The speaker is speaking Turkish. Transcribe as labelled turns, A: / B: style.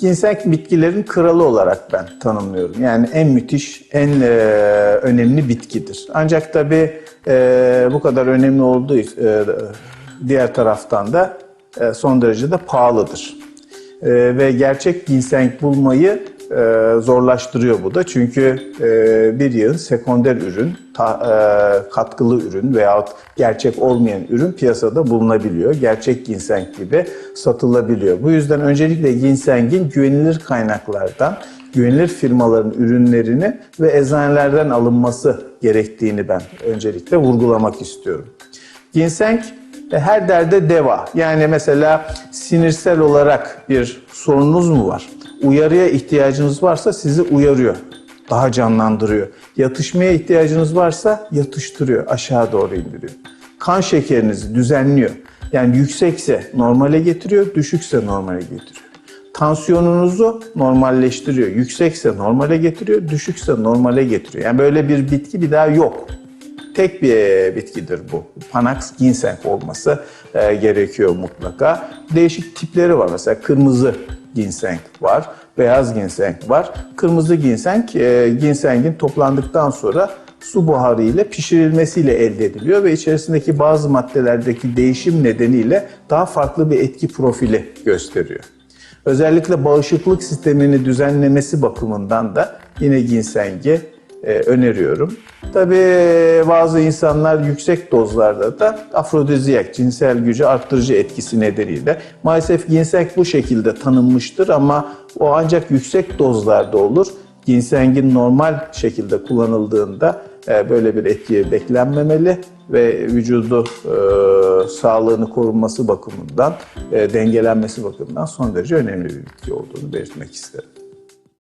A: ginseng bitkilerin kralı olarak ben tanımlıyorum. Yani en müthiş, en e, önemli bitkidir. Ancak tabii e, bu kadar önemli olduğu e, diğer taraftan da e, son derece de pahalıdır. E, ve gerçek ginseng bulmayı e, zorlaştırıyor bu da. Çünkü e, bir yığın sekonder ürün, ta, e, katkılı ürün veyahut gerçek olmayan ürün piyasada bulunabiliyor. Gerçek ginseng gibi satılabiliyor. Bu yüzden öncelikle ginsengin güvenilir kaynaklardan, güvenilir firmaların ürünlerini ve eczanelerden alınması gerektiğini ben öncelikle vurgulamak istiyorum. Ginseng her derde deva. Yani mesela sinirsel olarak bir sorununuz mu var? Uyarıya ihtiyacınız varsa sizi uyarıyor. Daha canlandırıyor. Yatışmaya ihtiyacınız varsa yatıştırıyor. Aşağı doğru indiriyor. Kan şekerinizi düzenliyor. Yani yüksekse normale getiriyor, düşükse normale getiriyor. Tansiyonunuzu normalleştiriyor. Yüksekse normale getiriyor, düşükse normale getiriyor. Yani böyle bir bitki bir daha yok tek bir e, bitkidir bu. Panax ginseng olması e, gerekiyor mutlaka. Değişik tipleri var. Mesela kırmızı ginseng var, beyaz ginseng var. Kırmızı ginseng, e, ginsengin toplandıktan sonra su buharı ile pişirilmesiyle elde ediliyor ve içerisindeki bazı maddelerdeki değişim nedeniyle daha farklı bir etki profili gösteriyor. Özellikle bağışıklık sistemini düzenlemesi bakımından da yine ginsengi e, öneriyorum. Tabii bazı insanlar yüksek dozlarda da afrodizyak, cinsel gücü arttırıcı etkisi nedeniyle maalesef ginseng bu şekilde tanınmıştır ama o ancak yüksek dozlarda olur. Ginsengin normal şekilde kullanıldığında e, böyle bir etki beklenmemeli ve vücudu e, sağlığını korunması bakımından, e, dengelenmesi bakımından son derece önemli bir bitki olduğunu belirtmek isterim.